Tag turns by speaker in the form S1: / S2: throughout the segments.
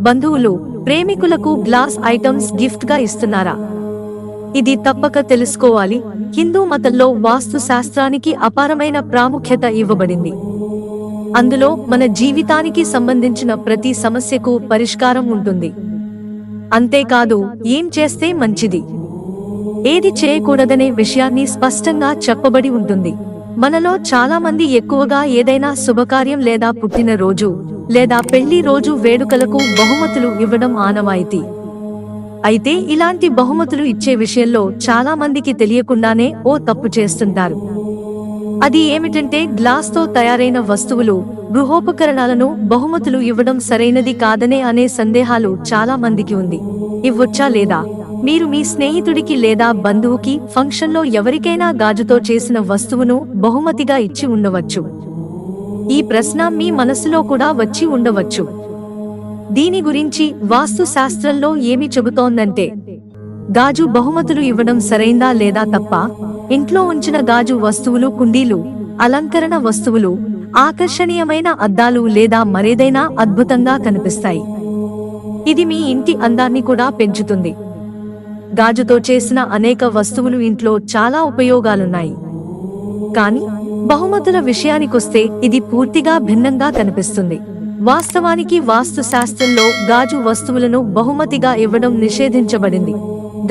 S1: బంధువులు ప్రేమికులకు glass items గిఫ్ట్గా ఇస్తున్నారా? ఇది తప్పక తెలుసుకోవాలి. హిందూ మతంలో వాస్తు శాస్త్రానికి అపారమైన ప్రాముఖ్యత ఇవ్వబడింది. అందులో మన జీవితానికి సంబంధించిన ప్రతి సమస్యకు పరిష్కారం ఉంటుంది. అంతేకాదు ఏం చేస్తే మంచిది? ఏది చేయకూడదనే విషయాన్ని స్పష్టంగా చెప్పబడి ఉంటుంది. మనలో చాలా మంది ఎక్కువగా ఏదైనా శుభకార్యం లేదా పుట్టినరోజు లేదా పెళ్ళి రోజు వేడుకలకు బహుమతులు ఇవ్వడం ఆనవాయితీ. అయితే ఇలాంటి బహుమతులు ఇచ్చే విషయంలో చాలా మందికి తెలియకుండానే ఓ తప్పు చేస్తుంటారు. అది ఏమిటంటే గ్లాస్తో తయారైన వస్తువులు గృహోపకరణాలను బహుమతులు ఇవ్వడం సరైనది కాదనే అనే సందేహాలు చాలా మందికి ఉంది. ఇవ్వొచ్చా లేదా? మీరు మీ స్నేహితుడికి లేదా బంధువుకి ఫంక్షన్లో ఎవరికైనా గాజుతో చేసిన వస్తువును బహుమతిగా ఇచ్చి ఉండవచ్చు. ఈ ప్రశ్న మీ మనసులో కూడా వచ్చి ఉండవచ్చు. దీని గురించి వాస్తు శాస్త్రంలో ఏమి చెబుతోందంటే గాజు బహుమతులు ఇవ్వడం సరైందా లేదా తప్ప ఇంట్లో ఉంచిన గాజు వస్తువులు కుండీలు అలంకరణ వస్తువులు ఆకర్షణీయమైన అద్దాలు లేదా మరేదైనా అద్భుతంగా కనిపిస్తాయి. ఇది మీ ఇంటి అందాన్ని కూడా పెంచుతుంది. గాజుతో చేసిన అనేక వస్తువులు ఇంట్లో చాలా ఉపయోగాలున్నాయి. కానీ బహుమతుల విషయానికొస్తే ఇది పూర్తిగా భిన్నంగా కనిపిస్తుంది. వాస్తవానికి వాస్తు శాస్త్రంలో గాజు వస్తువులను బహుమతిగా ఇవ్వడం నిషేధించబడింది.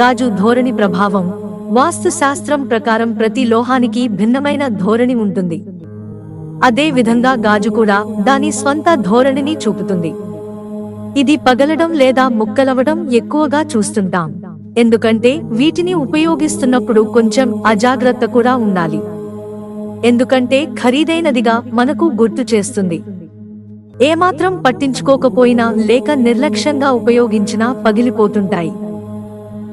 S1: గాజు ధోరణి ప్రభావం వాస్తు శాస్త్రం ప్రకారం ప్రతి లోహానికి భిన్నమైన ధోరణి ఉంటుంది. అదే విధంగా గాజు కూడా దాని స్వంత ధోరణిని చూపుతుంది. ఇది పగలడం లేదా ముక్కలవడం ఎక్కువగా చూస్తుంటాం. ఎందుకంటే వీటిని ఉపయోగిస్తున్నప్పుడు కొంచెం అజాగ్రత్త కూడా ఉండాలి. ఎందుకంటే ఖరీదైనదిగా మనకు గుర్తు చేస్తుంది. ఏమాత్రం పట్టించుకోకపోయినా లేక నిర్లక్ష్యంగా ఉపయోగించినా పగిలిపోతుంటాయి.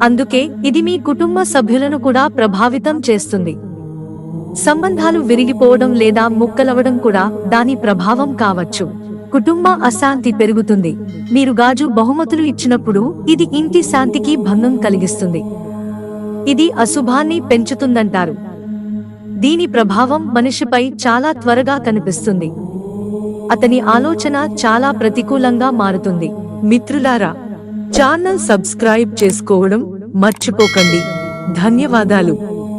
S1: అందుకే ఇది మీ కుటుంబ సభ్యులను కూడా ప్రభావితం చేస్తుంది. సంబంధాలు విరిగిపోవడం లేదా ముక్కలవడం కూడా దాని ప్రభావం కావచ్చు. కుటుంబ అశాంతి పెరుగుతుంది. మీరు గాజు బహుమతులు ఇచ్చినప్పుడు ఇది ఇంటి శాంతికి భంగం కలిగిస్తుంది. ఇది అశుభాన్ని పెంచుతుందంటారు. దీని ప్రభావం మనిషిపై చాలా త్వరగా కనిపిస్తుంది. అతని ఆలోచన చాలా ప్రతికూలంగా మారుతుంది. మిత్రులారా ఛానల్ సబ్స్క్రైబ్ చేసుకోవడం మర్చిపోకండి. ధన్యవాదాలు.